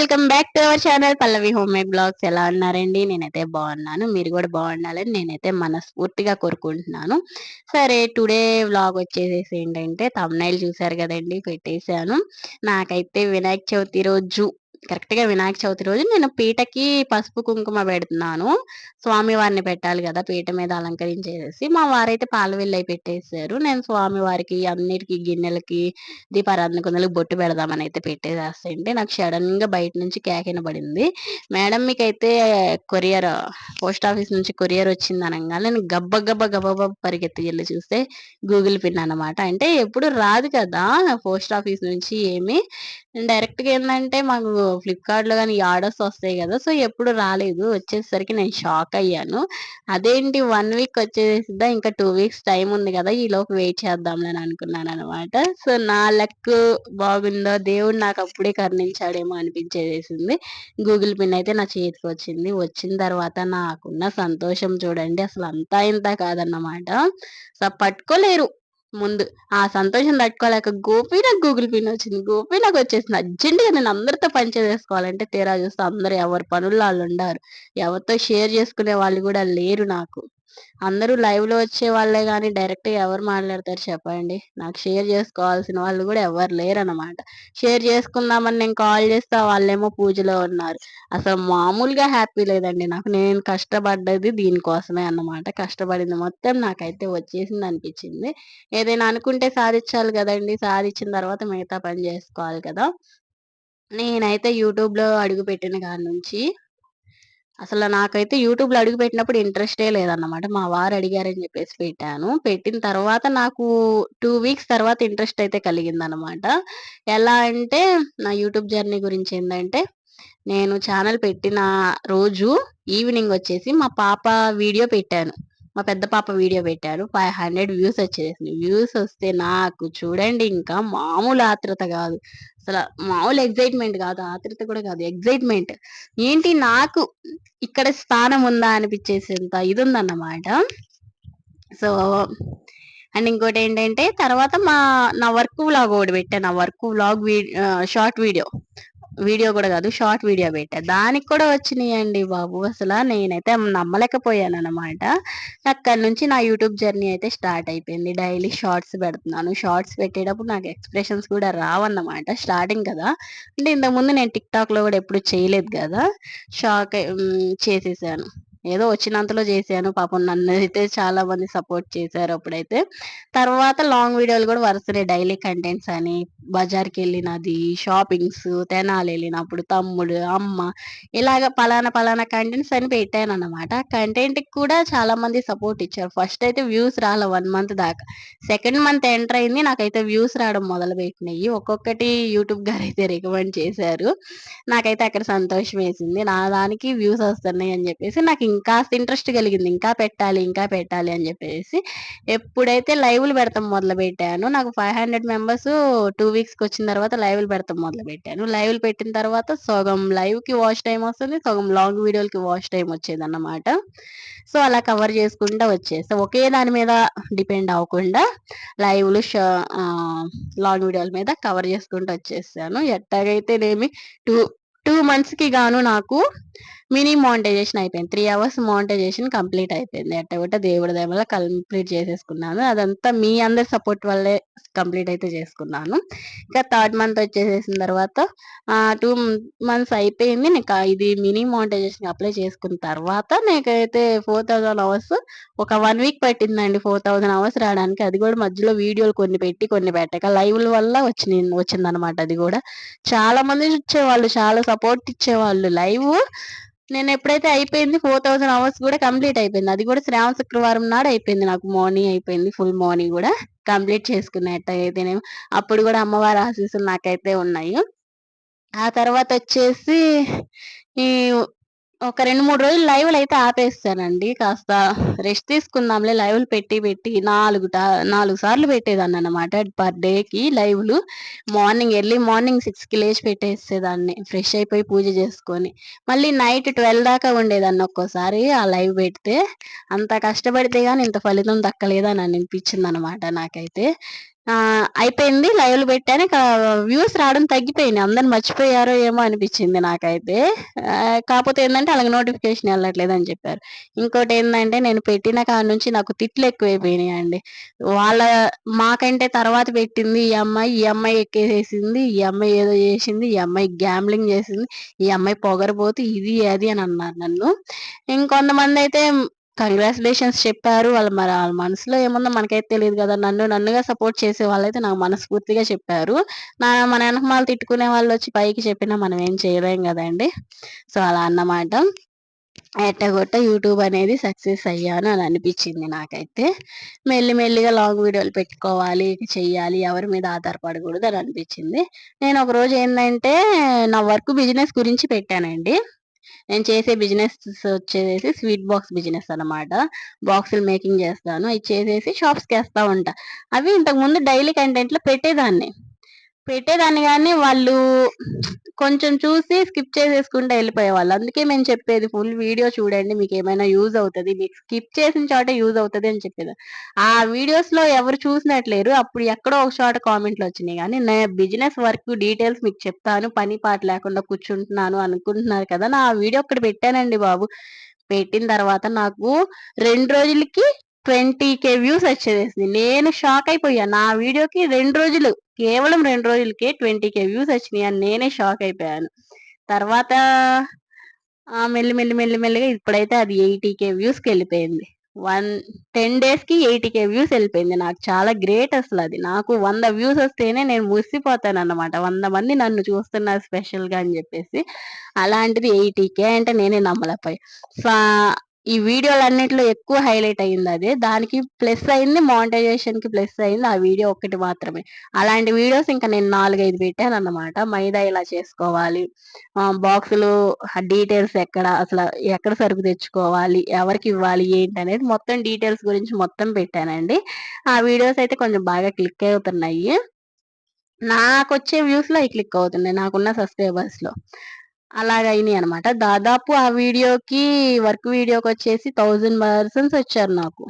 Welcome back to our channel Pallavi home made blogs. ఎలా ఉన్నారండి? నేనైతే బాగున్నాను. మీరు కూడా బాగుండాలని నేనైతే మనస్ఫూర్తిగా కోరుకుంటున్నాను. సరే టుడే వ్లాగ్ వచ్చేసేసి ఏంటంటే తమ్నైల్ చూసారు కదండి పెట్టేశాను. నాకైతే వినాయక చవితి రోజు కరెక్ట్గా వినాయక చవితి రోజు నేను పీటకి పసుపు కుంకుమ పెడుతున్నాను. స్వామివారిని పెట్టాలి కదా పీట మీద అలంకరించేసి మా వారైతే పాలవిల్లై పెట్టేశారు. నేను స్వామి వారికి అన్నిటికి గిన్నెలకి దీపారాధన కుందలకి బొట్టు పెడదామని అయితే పెట్టేసేస్తే నాకు సడన్గా బయట నుంచి కేకిన పడింది మేడం మీకైతే కొరియర్ పోస్ట్ ఆఫీస్ నుంచి కొరియర్ వచ్చింది అనగా నేను గబ్బ గబ్బ గబ్బ పరిగెత్తి వెళ్ళి చూస్తే గూగుల్ పిన్ అనమాట అంటే ఎప్పుడు రాదు కదా పోస్ట్ ఆఫీస్ నుంచి ఏమి. డైరెక్ట్గా ఏంటంటే మాకు ఫ్లిప్కార్ట్లో కానీ ఆర్డర్స్ వస్తాయి కదా సో ఎప్పుడు రాలేదు. వచ్చేసరికి నేను షాక్ అయ్యాను. అదేంటి వన్ వీక్ వచ్చేసిద్దా ఇంకా టూ వీక్స్ టైం ఉంది కదా ఈలోపు వెయిట్ వెయిట్ చేద్దాంలని అనుకున్నాను అనమాట సో నా లక్ బాగుందో దేవుడు నాకు అప్పుడే కరుణించాడేమో అనిపించేసింది గూగుల్ పిన్ అయితే నా చేతికి వచ్చింది. వచ్చిన తర్వాత నాకున్న సంతోషం చూడండి అసలు అంతా ఇంత కాదన్నమాట. సో పట్టుకోలేరు. ముందు. ఆ సంతోషం తట్టుకోలేక గోపి నాకు గూగుల్ పిన్ వచ్చింది. గోపి నాకు వచ్చేసింది. అర్జెంటుగా నేను అందరితో పని చేసుకోవాలంటే తీరా చూస్తే అందరూ ఎవరి పనుల్లో వాళ్ళు ఉండారు. ఎవరితో షేర్ చేసుకునే వాళ్ళు కూడా లేరు నాకు. అందరూ లైవ్లో వచ్చే వాళ్ళే కానీ డైరెక్ట్ ఎవరు మాట్లాడతారు చెప్పండి. నాకు షేర్ చేసుకోవాల్సిన వాళ్ళు కూడా ఎవరు లేరు షేర్ చేసుకుందామని నేను కాల్ చేస్తే వాళ్ళేమో పూజలో ఉన్నారు. అసలు మామూలుగా హ్యాపీ లేదండి. నాకు నేను కష్టపడ్డది దీనికోసమే అన్నమాట. కష్టపడింది మొత్తం నాకైతే వచ్చేసింది అనిపించింది. ఏదైనా అనుకుంటే సాధించాలి కదండి. సాధించిన తర్వాత మిగతా పని చేసుకోవాలి కదా. నేనైతే యూట్యూబ్లో అడుగుపెట్టిన అడుగు పెట్టిన కాడి నుంచి అసలు నాకైతే యూట్యూబ్‌లో అడుగుపెట్టినప్పుడు ఇంట్రెస్టే లేదన్నమాట. మా వారు అడిగారని చెప్పేసి పెట్టాను. పెట్టిన తర్వాత నాకు టూ వీక్స్ తర్వాత ఇంట్రెస్ట్ అయితే కలిగిందనమాట. ఎలా అంటే నా యూట్యూబ్ జర్నీ గురించి ఏంటంటే నేను ఛానల్ పెట్టిన రోజు ఈవినింగ్ వచ్చేసి మా పాప వీడియో పెట్టాను. మా పెద్ద పాప వీడియో పెట్టారు. ఫైవ్ హండ్రెడ్ వ్యూస్ వచ్చేసింది. వ్యూస్ వస్తే నాకు చూడండి ఇంకా మామూలు ఆత్రుత కాదు. అసలు మామూలు ఎగ్జైట్‌మెంట్ కాదు. ఆత్రుత కూడా కాదు. ఎగ్జైట్‌మెంట్. ఏంటి నాకు ఇక్కడ స్థానం ఉందా అనిపించేసేంత ఉందన్నమాట సో అండ్ ఇంకోటి ఏంటంటే తర్వాత మా నా వర్క్ వ్లాగ్ ఒకటి పెట్టాను. నా వర్క్ వ్లాగ్ వీ షార్ట్ వీడియో. వీడియో కూడా కాదు షార్ట్ వీడియో పెట్టా. దానికి కూడా వచ్చినాయండి బాబు. అసలు నేనైతే నమ్మలేకపోయాను అనమాట అక్కడి నుంచి నా యూట్యూబ్ జర్నీ అయితే స్టార్ట్ అయిపోయింది. డైలీ షార్ట్స్ పెడుతున్నాను. షార్ట్స్ పెట్టేటప్పుడు నాకు ఎక్స్ప్రెషన్స్ కూడా రావన్నమాట. స్టార్టింగ్ కదా. అంటే ఇంతకుముందు నేను టిక్ టాక్లో కూడా ఎప్పుడు చేయలేదు కదా. షాక్ చేసేసాను. ఏదో వచ్చినంతలో చేశాను. పాపం నన్ను అయితే చాలా మంది సపోర్ట్ చేశారు అప్పుడైతే. తర్వాత లాంగ్ వీడియోలు కూడా వరుసనే డైలీ కంటెంట్స్ అని బజార్కి వెళ్ళినది షాపింగ్స్ తెనాలి వెళ్ళినప్పుడు తమ్ముడు అమ్మ ఇలాగ పలానా పలానా కంటెంట్స్ అని పెట్టాను అనమాట కంటెంట్ కూడా చాలా మంది సపోర్ట్ ఇచ్చారు. ఫస్ట్ అయితే వ్యూస్ రాలే వన్ మంత్ దాకా. సెకండ్ మంత్ ఎంటర్ అయింది. నాకైతే వ్యూస్ రావడం మొదలు పెట్టినాయి. ఒక్కొక్కటి యూట్యూబ్ గారు అయితే రికమెండ్ చేశారు. నాకైతే అక్కడ సంతోషం వేసింది. నా దానికి వ్యూస్ వస్తున్నాయి అని చెప్పేసి నాకు ఇంకాస్త ఇంట్రెస్ట్ కలిగింది. ఇంకా పెట్టాలి ఇంకా పెట్టాలి అని చెప్పేసి ఎప్పుడైతే లైవ్లు పెడతాం మొదలు పెట్టాను నాకు ఫైవ్ హండ్రెడ్ మెంబర్స్ టూ వీక్స్కి వచ్చిన తర్వాత లైవ్లు పెడతాం మొదలు పెట్టాను లైవ్లు పెట్టిన తర్వాత సగం లైవ్కి వాచ్ టైం వస్తుంది సగం లాంగ్ వీడియోలకి వాచ్ టైం వచ్చేది అన్నమాట సో అలా కవర్ చేసుకుంటూ వచ్చేస్తా ఒకే దాని మీద డిపెండ్ అవ్వకుండా లైవ్లు లాంగ్ వీడియోల మీద కవర్ చేసుకుంటూ వచ్చేసాను. ఎట్టాగైతేనేమి టూ టూ మంత్స్కి గాను నాకు మినీ మోనిటైజేషన్ అయిపోయింది. త్రీ అవర్స్ మోనిటైజేషన్ కంప్లీట్ అయిపోయింది. అట్ట ఎట్టగొట్ట దేవుడి దయ కంప్లీట్ చేసేసుకున్నాను. అదంతా మీ అందరి సపోర్ట్ వల్లే కంప్లీట్ అయితే చేసుకున్నాను. ఇంకా థర్డ్ మంత్ వచ్చేసేసిన తర్వాత టూ మంత్స్ అయిపోయింది. నీకు ఇది మినీ మోనిటైజేషన్ అప్లై చేసుకున్న తర్వాత నీకైతే ఫోర్ థౌజండ్ అవర్స్ ఒక వన్ వీక్ పట్టిందండి. ఫోర్ థౌజండ్ అవర్స్ రావడానికి అది కూడా మధ్యలో వీడియోలు కొన్ని పెట్టి కొన్ని పెట్టక లైవ్ల వల్ల వచ్చింది వచ్చిందనమాట అది కూడా. చాలా మంది ఇచ్చేవాళ్ళు చాలా సపోర్ట్ ఇచ్చేవాళ్ళు లైవ్. నేను ఎప్పుడైతే అయిపోయింది ఫోర్ థౌసండ్ అవర్స్ కూడా కంప్లీట్ అయిపోయింది. అది కూడా శ్రావణ శుక్రవారం నాడు అయిపోయింది నాకు. మార్నింగ్ అయిపోయింది ఫుల్ మార్నింగ్ కూడా కంప్లీట్ చేసుకున్నట్టయితేనేమో అప్పుడు కూడా అమ్మవారి ఆశీస్సులు నాకైతే ఉన్నాయి. ఆ తర్వాత వచ్చేసి ఈ ఒక రెండు మూడు రోజులు లైవ్లు అయితే ఆపేస్తానండి. కాస్త రెస్ట్ తీసుకుందాంలే. లైవ్లు పెట్టి పెట్టి నాలుగు నాలుగు సార్లు పెట్టేదాన్ని అనమాట పర్ డేకి లైవ్లు. మార్నింగ్ ఎర్లీ మార్నింగ్ సిక్స్కి లేచి పెట్టేసేదాన్ని. ఫ్రెష్ అయిపోయి పూజ చేసుకొని. మళ్ళీ నైట్ ట్వెల్వ్ దాకా ఉండేదాన్ని ఒక్కోసారి ఆ లైవ్ పెడితే. అంత కష్టపడితే కానీ ఇంత ఫలితం దక్కలేదని అనిపించింది అనమాట నాకైతే. అయిపోయింది. లైవ్‌లు పెట్టాను. ఇక వ్యూస్ రావడం తగ్గిపోయినాయి. అందరు మర్చిపోయారో ఏమో అనిపించింది నాకైతే. కాకపోతే ఏంటంటే అలాగే నోటిఫికేషన్ నోటిఫికేషన్ అని చెప్పారు. ఇంకోటి ఏంటంటే నేను పెట్టిన కాడ నుంచి నాకు తిట్లు ఎక్కువైపోయినాయి అండి వాళ్ళ మాకంటే తర్వాత పెట్టింది ఈ అమ్మాయి, ఈ అమ్మాయి ఎక్కేసేసింది, ఈ అమ్మాయి ఏదో చేసింది ఈ అమ్మాయి గ్యాంబ్లింగ్ చేసింది ఈ అమ్మాయి పొగరుబోతు ఇది, అది అని అన్నారు నన్ను. ఇంకొంతమంది అయితే కంగ్రాచులేషన్స్ చెప్పారు. వాళ్ళు మరి వాళ్ళ మనసులో ఏముందో మనకైతే తెలియదు కదా నన్ను నన్నుగా సపోర్ట్ చేసే వాళ్ళైతే నాకు మనస్ఫూర్తిగా చెప్పారు. నా మన వెనకమాలు తిట్టుకునే వాళ్ళు వచ్చి పైకి చెప్పినా మనం ఏం చేయలేం కదండి సో, అలా అన్నమాట. ఎట్టగొట్ట యూట్యూబ్ అనేది సక్సెస్ అయ్యాను అని అనిపించింది నాకైతే. మెల్లి మెల్లిగా లాంగ్ వీడియోలు పెట్టుకోవాలి, చెయ్యాలి, ఎవరి మీద ఆధారపడకూడదు అని అనిపించింది నేను ఒకరోజు ఏంటంటే నా వర్క్ బిజినెస్ గురించి పెట్టానండి. నేను చేసే బిజినెస్ వచ్చేసి స్వీట్ బాక్స్ బిజినెస్ అనమాట. బాక్సులు మేకింగ్ చేస్తాను ఇది చేసేసి షాప్స్‌కేస్తా ఉంటా. అవి ఇంతకుముందు డైలీ కంటెంట్‌లో పెట్టేదాన్ని. పెట్టేదాన్ని కానీ వాళ్ళు కొంచెం చూసి స్కిప్ చేసేసుకుంటే ఎళ్ళిపోయేవాళ్ళు. అందుకే మేము చెప్పేది ఫుల్ వీడియో చూడండి. మీకు ఏమైనా యూజ్ అవుతుంది మీకు స్కిప్ చేసిన చోట యూజ్ అవుతుంది అని చెప్పేది ఆ వీడియోస్‌లో ఎవరు చూసినట్లేరు. అప్పుడు ఎక్కడో ఒక చోట కామెంట్లు వచ్చినాయి కానీ నా బిజినెస్ వర్క్ డీటెయిల్స్ మీకు చెప్తాను. పని పాట లేకుండా కూర్చుంటున్నాను అనుకుంటున్నారు కదా! నా వీడియో అక్కడ పెట్టానండి బాబు. పెట్టిన తర్వాత నాకు రెండు రోజులకి ట్వంటీ కే వ్యూస్ వచ్చేసింది నేను షాక్ అయిపోయాను నా వీడియోకి రెండు రోజులు కేవలం రెండు రోజులకే ట్వంటీ కే వ్యూస్ వచ్చినాయి అని నేనే షాక్ అయిపోయాను. తర్వాత మెల్లి మెల్లి మెల్లి మెల్లిగా ఇప్పుడైతే అది ఎయిటీకె వ్యూస్కి వెళ్ళిపోయింది వన్ 10 డేస్‌కి 80,000 వ్యూస్ వెళ్ళిపోయింది నాకు చాలా గ్రేట్ అసలు అది నాకు వంద వ్యూస్ వస్తేనే నేను మురిసిపోతానన్నమాట. 100 మంది నన్ను చూస్తున్నారు స్పెషల్‌గా అని చెప్పేసి అలాంటిది 80,000 అంటే నేనే నమ్మలేకపోయా. ఈ వీడియోలన్నిటిలో ఎక్కువ హైలైట్ అయింది అదే దానికి ప్లస్ అయింది మానిటైజేషన్‌కి ప్లస్ అయింది ఆ వీడియో ఒక్కటి మాత్రమే. అలాంటి వీడియోస్ ఇంకా నేను నాలుగైదు పెట్టాను అన్నమాట మైదా ఇలా చేసుకోవాలి, బాక్సులు డీటెయిల్స్ ఎక్కడ, అసలు ఎక్కడ సరుకు తెచ్చుకోవాలి, ఎవరికి ఇవ్వాలి ఏంటి అనేది మొత్తం డీటెయిల్స్ గురించి మొత్తం పెట్టానండి. ఆ వీడియోస్ అయితే కొంచెం బాగా క్లిక్ అవుతున్నాయి. నాకు వచ్చే వ్యూస్‌లో అయి క్లిక్ అవుతున్నాయి. నాకున్న సబ్‌స్క్రైబర్స్‌లో. అలాగయినియనమాట. దాదాపు ఆ వీడియోకి వర్క్ వీడియోకి వచ్చేసి థౌజండ్ పర్సన్స్ వచ్చారు నాకు.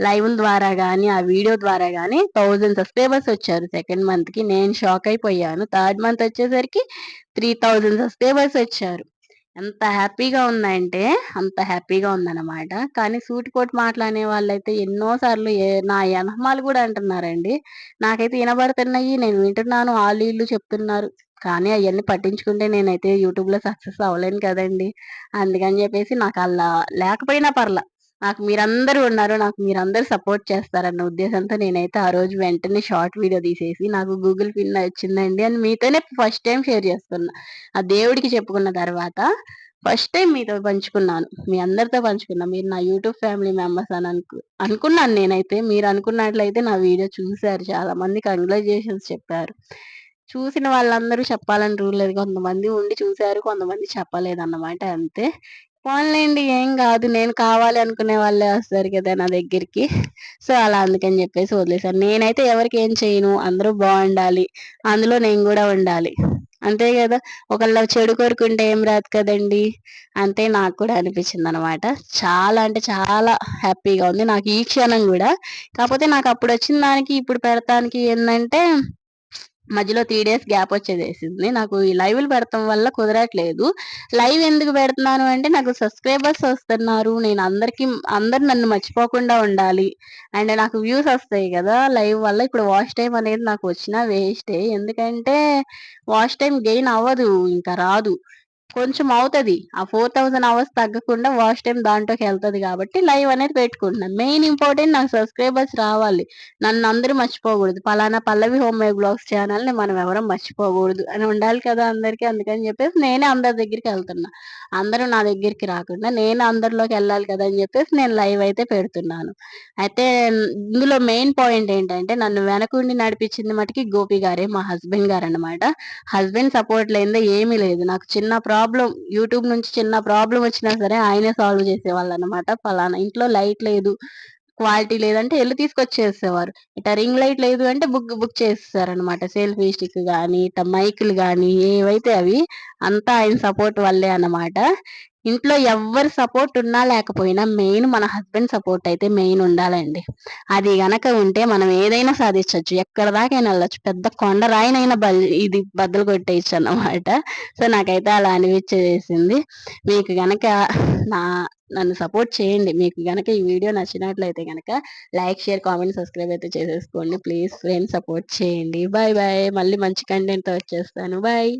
లైవ్ ద్వారా కానీ ఆ వీడియో ద్వారా కానీ థౌజండ్ సబ్‌స్క్రైబర్స్ వచ్చారు సెకండ్ మంత్‌కి. నేను షాక్ అయిపోయాను. థర్డ్ మంత్ వచ్చేసరికి 3000 సబ్‌స్క్రైబర్స్ వచ్చారు. ఎంత హ్యాపీగా ఉందంటే అంత హ్యాపీగా ఉందన్నమాట కానీ సూటిపోటి మాట్లాడే వాళ్ళైతే ఎన్నోసార్లు నా యనహమాలు కూడా అంటున్నారండి. నాకైతే వినబడుతున్నాయి నేను వింటున్నాను. ఆళ్ళు ఇల్లు చెప్తున్నారు. కానీ అవన్నీ పట్టించుకుంటే నేనైతే యూట్యూబ్‌లో సక్సెస్ అవ్వలేను కదండీ! అందుకని చెప్పేసి నాకు అలా లేకపోయినా పర్లా. నాకు మీరందరూ ఉన్నారు. నాకు మీరందరూ సపోర్ట్ చేస్తారన్న ఉద్దేశంతో నేనైతే ఆ రోజు వెంటనే షార్ట్ వీడియో తీసేసి నాకు గూగుల్ పిన్ వచ్చిందండి అని మీతోనే ఫస్ట్ టైం షేర్ చేసుకున్నా. ఆ దేవుడికి చెప్పుకున్న తర్వాత ఫస్ట్ టైం మీతో పంచుకున్నాను. మీ అందరితో పంచుకున్నా. మీరు నా యూట్యూబ్ ఫ్యామిలీ మెంబర్స్ అని అనుకు అనుకున్నాను నేనైతే. మీరు అనుకున్నట్లయితే నా వీడియో చూసారు చాలామంది కంగ్రాచులేషన్స్ చెప్పారు. చూసిన వాళ్ళందరూ చెప్పాలని రూల్ లేదు. కొంతమంది ఉండి చూసారు. కొంతమంది చెప్పలేదన్నమాట అంతే. పోనీలెండి ఏం గాదు. నేను కావాలి అనుకునే వాళ్ళే వస్తారు కదా నా దగ్గరికి. సో, అలా అందుకని జెప్పేసి వదిలేసాను. నేనైతే ఎవరికీ ఏం చేయను. అందరూ బావుండాలి. అందులో నేను గూడా ఉండాలి. అంతే గదా! ఒకళ్ళ చెడు కోరుకుంటే ఏం రాదు కదండీ! అంతే నాకు కూడా అనిపించిందనమాట. చాలా అంటే చాలా హ్యాపీగా ఉంది. నాకు ఈ క్షణం గూడా. కాపోతే వచ్చిన దానికి ఇప్పుడు పెడతానికి ఏందంటే మధ్యలో త్రీ డేస్ గ్యాప్ వచ్చేసేసింది. నాకు ఈ లైవ్‌లు పెడతాం వల్ల కుదరట్లేదు. లైవ్ ఎందుకు పెడుతున్నాను అంటే నాకు సబ్‌స్క్రైబర్స్ వస్తున్నారు. నేను అందరికి అందరూ నన్ను మర్చిపోకుండా ఉండాలి. అండ్ నాకు వ్యూస్ వస్తాయి కదా లైవ్ వల్ల. ఇప్పుడు వాచ్ టైం అనేది నాకు వచ్చినా వేస్టే. ఎందుకంటే వాచ్ టైం గెయిన్ అవ్వదు. ఇంకా రాదు. కొంచెం అవుతుంది. ఆ 4000 అవర్స్ తగ్గకుండా వాచ్ దాంట్లోకి వెళ్తుంది కాబట్టి లైవ్ అనేది పెట్టుకుంటున్నాను. మెయిన్ ఇంపార్టెంట్ నాకు సబ్‌స్క్రైబర్స్ రావాలి. నన్ను అందరూ మర్చిపోకూడదు. పలానా పల్లవి హోమ్ మేడ్ బ్లాగ్స్ ఛానల్ని మనం ఎవరం మర్చిపోకూడదు. అని ఉండాలి కదా అందరికీ. అందుకని చెప్పేసి నేనే అందరి దగ్గరికి వెళ్తున్నా. అందరూ నా దగ్గరికి రాకుండా నేను అందరిలోకి వెళ్ళాలి కదా అని చెప్పేసి నేను లైవ్ అయితే పెడుతున్నాను. అయితే ఇందులో మెయిన్ పాయింట్ ఏంటంటే నన్ను వెనకుండి నడిపించింది మటుకి గోపి గారే మా హస్బెండ్ గారు అనమాట హస్బెండ్ సపోర్ట్ లేదా ఏమీ లేదు. నాకు చిన్న ప్రాబ్లం యూట్యూబ్ నుంచి చిన్న ప్రాబ్లం వచ్చినా సరే ఆయనే సాల్వ్ చేసేవాళ్ళనమాట. ఫలానా ఇంట్లో లైట్ లేదు. క్వాలిటీ లేదంటే వెళ్ళి తీసుకొచ్చేసేవారు. ఇట్లా రింగ్ లైట్ లేదు అంటే బుక్ బుక్ చేసేసారనమాట. సెల్ఫీ స్టిక్ కానీ ఇట్లా మైకులు కానీ ఏవైతే అవి అంతా ఆయన సపోర్ట్ వల్లే అన్నమాట. ఇంట్లో ఎవరి సపోర్ట్ ఉన్నా లేకపోయినా మెయిన్ మన హస్బెండ్ సపోర్ట్ అయితే మెయిన్ ఉండాలండి. అది గనక ఉంటే మనం ఏదైనా సాధించవచ్చు ఎక్కడి దాకైనా వెళ్ళచ్చు పెద్ద కొండ రాయినైనా బల్ ఇది బద్దలు కొట్టేయొచ్చన్నమాట. సో, నాకైతే అలా అనిపించేసింది మీకు గనక నా నన్ను సపోర్ట్ చేయండి. మీకు కనుక ఈ వీడియో నచ్చినట్లయితే గనక లైక్, షేర్, కామెంట్, సబ్స్క్రైబ్ అయితే చేసేసుకోండి. ప్లీజ్ ఫ్రెండ్స్ సపోర్ట్ చేయండి. Bye bye. మళ్ళీ మంచి కంటెంట్‌తో వచ్చేస్తాను. బాయ్.